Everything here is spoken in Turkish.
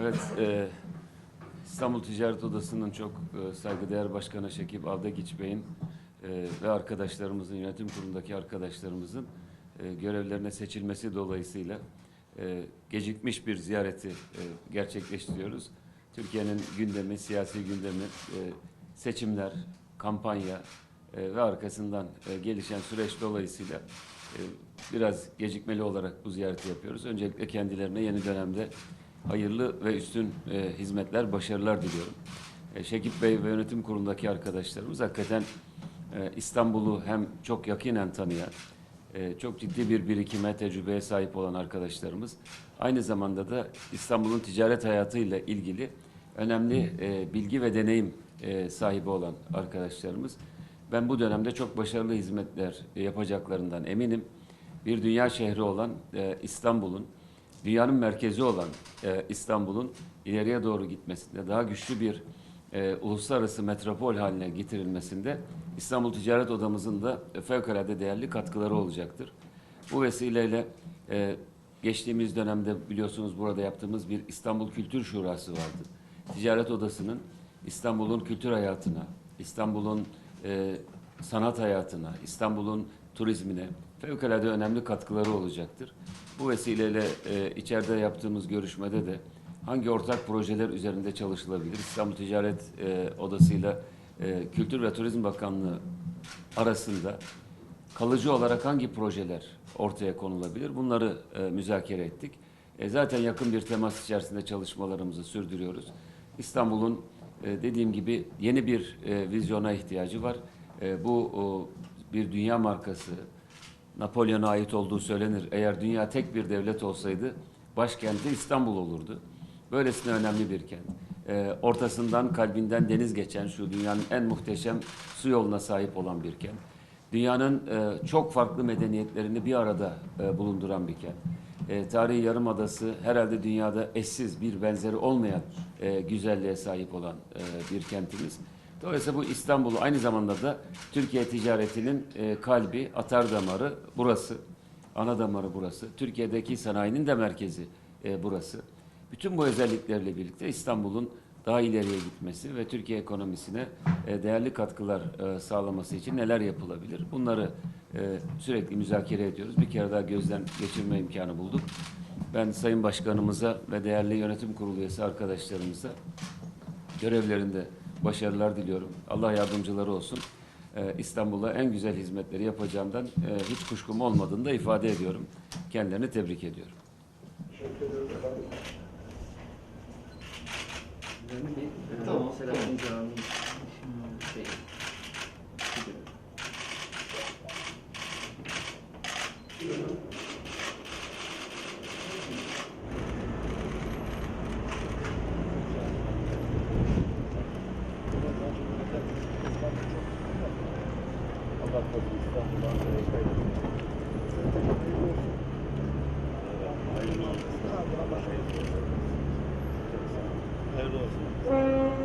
Evet, e, İstanbul Ticaret Odası'nın çok e, saygıdeğer Başkanı Şekip Avdegiç Bey'in e, ve arkadaşlarımızın, yönetim kurulundaki arkadaşlarımızın e, görevlerine seçilmesi dolayısıyla e, gecikmiş bir ziyareti e, gerçekleştiriyoruz. Türkiye'nin gündemi, siyasi gündemi, seçimler, kampanya ve arkasından gelişen süreç dolayısıyla biraz gecikmeli olarak bu ziyareti yapıyoruz. Öncelikle kendilerine yeni dönemde hayırlı ve üstün hizmetler, başarılar diliyorum. E, Şekip Bey ve yönetim kurulundaki arkadaşlarımız hakikaten İstanbul'u hem çok yakinen tanıyan, e, çok ciddi bir birikime, tecrübeye sahip olan arkadaşlarımız. Aynı zamanda da İstanbul'un ticaret hayatıyla ilgili önemli e, bilgi ve deneyim e, sahibi olan arkadaşlarımız. Ben bu dönemde çok başarılı hizmetler yapacaklarından eminim. Bir dünya şehri olan e, İstanbul'un, dünyanın merkezi olan İstanbul'un ileriye doğru gitmesinde, daha güçlü bir e, uluslararası metropol haline getirilmesinde İstanbul Ticaret Odamızın da fevkalade değerli katkıları olacaktır. Bu vesileyle e, geçtiğimiz dönemde biliyorsunuz burada yaptığımız bir İstanbul Kültür Şurası vardı. Ticaret Odası'nın İstanbul'un kültür hayatına, İstanbul'un e, sanat hayatına, İstanbul'un turizmine fevkalade önemli katkıları olacaktır. Bu vesileyle e, içeride yaptığımız görüşmede de hangi ortak projeler üzerinde çalışılabilir? İstanbul Ticaret e, Odası'yla e, Kültür ve Turizm Bakanlığı arasında kalıcı olarak hangi projeler ortaya konulabilir? Bunları e, müzakere ettik. E, zaten yakın bir temas içerisinde çalışmalarımızı sürdürüyoruz. İstanbul'un e, dediğim gibi yeni bir e, vizyona ihtiyacı var. E, bu o, bir dünya markası. Napolyon'a ait olduğu söylenir. Eğer dünya tek bir devlet olsaydı başkenti İstanbul olurdu. Böylesine önemli bir kent. E, ortasından kalbinden deniz geçen şu dünyanın en muhteşem su yoluna sahip olan bir kent. Dünyanın e, çok farklı medeniyetlerini bir arada e, bulunduran bir kent. E, tarihi Yarımadası herhalde dünyada eşsiz bir benzeri olmayan e, güzelliğe sahip olan e, bir kentimiz. Dolayısıyla bu İstanbul aynı zamanda da Türkiye ticaretinin e, kalbi, atar damarı burası. Ana damarı burası. Türkiye'deki sanayinin de merkezi e, burası. Bütün bu özelliklerle birlikte İstanbul'un daha ileriye gitmesi ve Türkiye ekonomisine e, değerli katkılar e, sağlaması için neler yapılabilir? Bunları e, sürekli müzakere ediyoruz. Bir kere daha gözden geçirme imkanı bulduk. Ben Sayın Başkanımıza ve değerli yönetim kurulu üyesi arkadaşlarımıza görevlerinde başarılar diliyorum. Allah yardımcıları olsun. İstanbul'a en güzel hizmetleri yapacağımdan e, hiç kuşkum olmadığını da ifade ediyorum. Kendilerini tebrik ediyorum. Tamam. Selahattin Então, será que. Thank you. Hayırlı olsun.